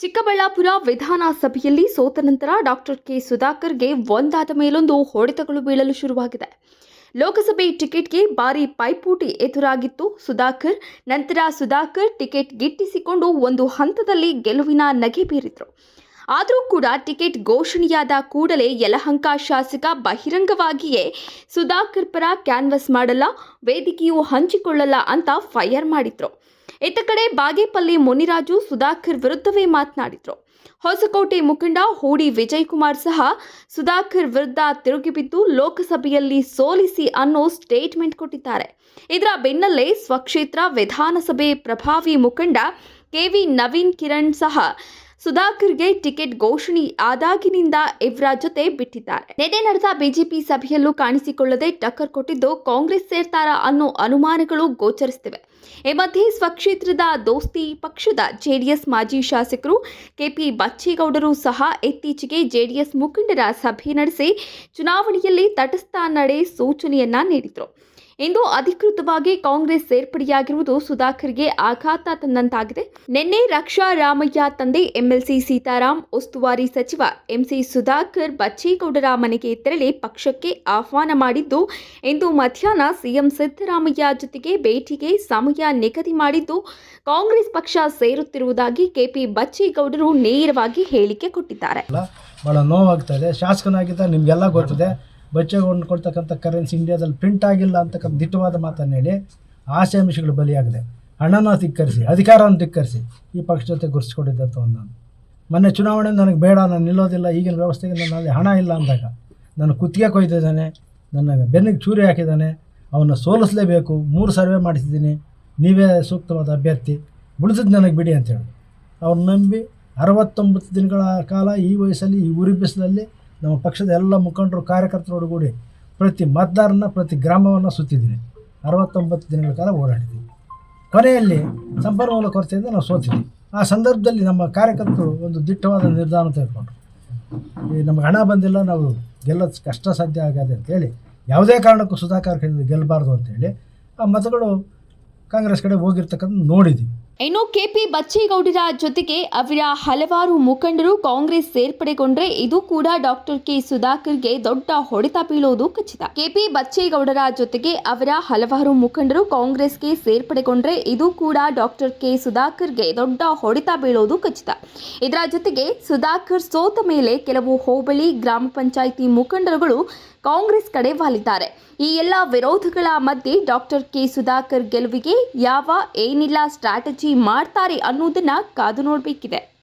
ಚಿಕ್ಕಬಳ್ಳಾಪುರ ವಿಧಾನಸಭೆಯಲ್ಲಿ ಸೋತ ನಂತರ ಡಾಕ್ಟರ್ ಕೆ ಸುಧಾಕರ್ಗೆ ಒಂದಾದ ಮೇಲೊಂದು ಹೊಡೆತಗಳು ಬೀಳಲು ಶುರುವಾಗಿದೆ. ಲೋಕಸಭೆ ಟಿಕೆಟ್ಗೆ ಭಾರಿ ಪೈಪೋಟಿ ಎದುರಾಗಿತ್ತು. ಸುಧಾಕರ್, ನಂತರ ಸುಧಾಕರ್ ಟಿಕೆಟ್ ಗಿಟ್ಟಿಸಿಕೊಂಡು ಒಂದು ಹಂತದಲ್ಲಿ ಗೆಲುವಿನ ನಗೆ ಬೀರಿದ್ರು. ಆದರೂ ಕೂಡ ಟಿಕೆಟ್ ಘೋಷಣೆಯಾದ ಕೂಡಲೇ ಯಲಹಂಕ ಶಾಸಕ ಬಹಿರಂಗವಾಗಿಯೇ ಸುಧಾಕರ್ ಪರ ಕ್ಯಾನ್ವಸ್ ಮಾಡಲ್ಲ, ವೇದಿಕೆಯು ಹಂಚಿಕೊಳ್ಳಲ್ಲ ಅಂತ ಫೈರ್ ಮಾಡಿದ್ರು. ಇತ್ತ ಕಡೆ ಬಾಗೇಪಲ್ಲಿ ಮುನಿರಾಜು ಸುಧಾಕರ್ ವಿರುದ್ಧವೇ ಮಾತನಾಡಿದರು. ಹೊಸಕೋಟೆ ಮುಖಂಡ ಹೂಡಿ ವಿಜಯ್ ಕುಮಾರ್ ಸಹ ಸುಧಾಕರ್ ವಿರುದ್ಧ ತಿರುಗಿಬಿದ್ದು ಲೋಕಸಭೆಯಲ್ಲಿ ಸೋಲಿಸಿ ಅನ್ನೋ ಸ್ಟೇಟ್ಮೆಂಟ್ ಕೊಟ್ಟಿದ್ದಾರೆ. ಇದರ ಬೆನ್ನಲ್ಲೇ ಸ್ವಕ್ಷೇತ್ರ ವಿಧಾನಸಭೆ ಪ್ರಭಾವಿ ಮುಖಂಡ ಕೆವಿ ನವೀನ್ ಕಿರಣ್ ಸಹ ಸುಧಾಕರ್ಗೆ ಟಿಕೆಟ್ ಘೋಷಣೆ ಆದಾಗಿನಿಂದ ಇವರ ಜೊತೆ ಬಿಟ್ಟಿದ್ದಾರೆ. ನಿನ್ನೆ ನಡೆದ ಬಿಜೆಪಿ ಸಭೆಯಲ್ಲೂ ಕಾಣಿಸಿಕೊಳ್ಳದೆ ಟಕ್ಕರ್ ಕೊಟ್ಟಿದ್ದು ಕಾಂಗ್ರೆಸ್ ಸೇರ್ತಾರಾ ಅನ್ನೋ ಅನುಮಾನಗಳು ಗೋಚರಿಸುತ್ತಿವೆ. ಈ ಮಧ್ಯೆ ಸ್ವಕ್ಷೇತ್ರದ ದೋಸ್ತಿ ಪಕ್ಷದ ಜೆಡಿಎಸ್ ಮಾಜಿ ಶಾಸಕರು ಕೆಪಿ ಬಚ್ಚೇಗೌಡರು ಸಹ ಇತ್ತೀಚೆಗೆ ಜೆಡಿಎಸ್ ಮುಖಂಡರ ಸಭೆ ನಡೆಸಿ ಚುನಾವಣೆಯಲ್ಲಿ ತಟಸ್ಥ ನಡೆ ಸೂಚನೆಯನ್ನ ನೀಡಿದರು. ಇಂದು ಅಧಿಕೃತವಾಗಿ ಕಾಂಗ್ರೆಸ್ ಸೇರ್ಪಡೆಯಾಗಿರುವುದು ಸುಧಾಕರ್ಗೆ ಆಘಾತ ತಂದಂತಾಗಿದೆ. ನಿನ್ನೆ ರಕ್ಷಾ ರಾಮಯ್ಯ ತಂದೆ ಎಂಎಲ್ಸಿ ಸೀತಾರಾಮ್ ಉಸ್ತುವಾರಿ ಸಚಿವ ಎಂಸಿ ಸುಧಾಕರ್ ಬಚ್ಚೇಗೌಡರ ಮನೆಗೆ ತೆರಳಿ ಪಕ್ಷಕ್ಕೆ ಆಹ್ವಾನ ಮಾಡಿದ್ದು, ಇಂದು ಮಧ್ಯಾಹ್ನ ಸಿಎಂ ಸಿದ್ದರಾಮಯ್ಯ ಜೊತೆಗೆ ಭೇಟಿಗೆ ಸಮಯ ನಿಗದಿ ಮಾಡಿದ್ದು, ಕಾಂಗ್ರೆಸ್ ಪಕ್ಷ ಸೇರುತ್ತಿರುವುದಾಗಿ ಕೆಪಿ ಬಚ್ಚೇಗೌಡರು ನೇರವಾಗಿ ಹೇಳಿಕೆ ಕೊಟ್ಟಿದ್ದಾರೆ. ಬಹಳ ನೋವಾಗ್ತಾ ಇದೆ. ಶಾಸಕನಾಗಿದ್ದ ನಿಮಗೆಲ್ಲ ಗೊತ್ತಿದೆ. ಬಚ್ಚೆಗೊಂಡು ಕೊಡ್ತಕ್ಕಂಥ ಕರೆನ್ಸಿ ಇಂಡಿಯಾದಲ್ಲಿ ಪ್ರಿಂಟ್ ಆಗಿಲ್ಲ ಅಂತಕ್ಕಂಥ ದಿಟ್ಟವಾದ ಮಾತನ್ನು ಹೇಳಿ ಆಮಿಷಗಳು ಬಲಿಯಾಗಿದೆ. ಹಣನ ಧಿಕ್ಕರಿಸಿ, ಅಧಿಕಾರವನ್ನು ಧಿಕ್ಕರಿಸಿ ಈ ಪಕ್ಷ ಜೊತೆ ಗುರುತಿಸ್ಕೊಂಡಿದ್ದಂಥ ನಾನು. ಮೊನ್ನೆ ಚುನಾವಣೆ ನನಗೆ ಬೇಡ, ನಾನು ನಿಲ್ಲೋದಿಲ್ಲ, ಈಗಿನ ವ್ಯವಸ್ಥೆಗೆ ನನ್ನಲ್ಲಿ ಹಣ ಇಲ್ಲ ಅಂದಾಗ ನನ್ನ ಕುತ್ತಿಗೆ ಕೊಯ್ದಿದ್ದಾನೆ, ನನ್ನ ಬೆನ್ನಿಗೆ ಚೂರಿ ಹಾಕಿದ್ದಾನೆ, ಅವನ್ನ ಸೋಲಿಸಲೇಬೇಕು, ಮೂರು ಸರ್ವೆ ಮಾಡಿಸಿದ್ದೀನಿ, ನೀವೇ ಸೂಕ್ತವಾದ ಅಭ್ಯರ್ಥಿ ಉಳಿಸಿದ್ದು ನನಗೆ ಬಿಡಿ ಅಂತೇಳಿ ಅವ್ರು ನಂಬಿ ಅರವತ್ತೊಂಬತ್ತು ದಿನಗಳ ಕಾಲ ಈ ವಯಸ್ಸಲ್ಲಿ, ಈ ಉರಿ ಬಿಸಿಲಲ್ಲಿ ನಮ್ಮ ಪಕ್ಷದ ಎಲ್ಲ ಮುಖಂಡರು ಕಾರ್ಯಕರ್ತರೊಡಗೂಡಿ ಪ್ರತಿ ಮತದಾರನ ಪ್ರತಿ ಗ್ರಾಮವನ್ನು ಸುತ್ತಿದ್ದೀನಿ ಅರವತ್ತೊಂಬತ್ತು ದಿನಗಳ ಕಾಲ ಓಡಾಡಿದ್ವಿ ಕೊನೆಯಲ್ಲಿ ಸಂಪನ್ಮೂಲ ಕೊರತೆಯಿಂದ ನಾವು ಸೋತಿದ್ವಿ. ಆ ಸಂದರ್ಭದಲ್ಲಿ ನಮ್ಮ ಕಾರ್ಯಕರ್ತರು ಒಂದು ದಿಟ್ಟವಾದ ನಿರ್ಧಾರ ತೆಗೆದುಕೊಂಡ್ರು. ಈ ನಮಗೆ ಹಣ ಬಂದಿಲ್ಲ, ನಾವು ಗೆಲ್ಲೋದು ಕಷ್ಟ ಸಾಧ್ಯ ಆಗದೆ ಅಂತೇಳಿ ಯಾವುದೇ ಕಾರಣಕ್ಕೂ ಸುಧಾಕರ್ ಗೆಲ್ಲಬಾರ್ದು ಅಂತೇಳಿ ಆ ಮತಗಳು ಕಾಂಗ್ರೆಸ್ ಕಡೆ ಹೋಗಿರ್ತಕ್ಕಂಥ ನೋಡಿದ್ವಿ ಇನ್ನು ಕೆಪಿ ಬಚ್ಚೇಗೌಡರ ಜೊತೆಗೆ ಅವರ ಹಲವಾರು ಮುಖಂಡರು ಕಾಂಗ್ರೆಸ್ ಸೇರ್ಪಡೆಗೊಂಡ್ರೆ ಇದು ಕೂಡ ಡಾಕ್ಟರ್ ಕೆ ಸುಧಾಕರ್ಗೆ ದೊಡ್ಡ ಹೊಡೆತ ಬೀಳೋದು ಖಚಿತ. ಕೆಪಿ ಬಚ್ಚೇಗೌಡರ ಜೊತೆಗೆ ಅವರ ಹಲವಾರು ಮುಖಂಡರು ಕಾಂಗ್ರೆಸ್ಗೆ ಸೇರ್ಪಡೆಗೊಂಡ್ರೆ ಇದು ಕೂಡ ಡಾಕ್ಟರ್ ಕೆ ಸುಧಾಕರ್ಗೆ ದೊಡ್ಡ ಹೊಡೆತ ಬೀಳೋದು ಖಚಿತ. ಇದರ ಜೊತೆಗೆ ಸುಧಾಕರ್ ಸೋತ ಮೇಲೆ ಕೆಲವು ಹೋಬಳಿ ಗ್ರಾಮ ಪಂಚಾಯಿತಿ ಮುಖಂಡರುಗಳು ಕಾಂಗ್ರೆಸ್ ಕಡೆ ವಾಲಿದ್ದಾರೆ. ಈ ಎಲ್ಲ ವಿರೋಧಗಳ ಮಧ್ಯೆ ಡಾಕ್ಟರ್ ಕೆ ಸುಧಾಕರ್ ಗೆಲುವಿಗೆ ಯಾವ ಏನಿಲ್ಲ ಸ್ಟ್ರಾಟಜಿ ಮಾಡ್ತಾರೆ ಅನ್ನೋದನ್ನ ಕಾದು ನೋಡಬೇಕಿದೆ.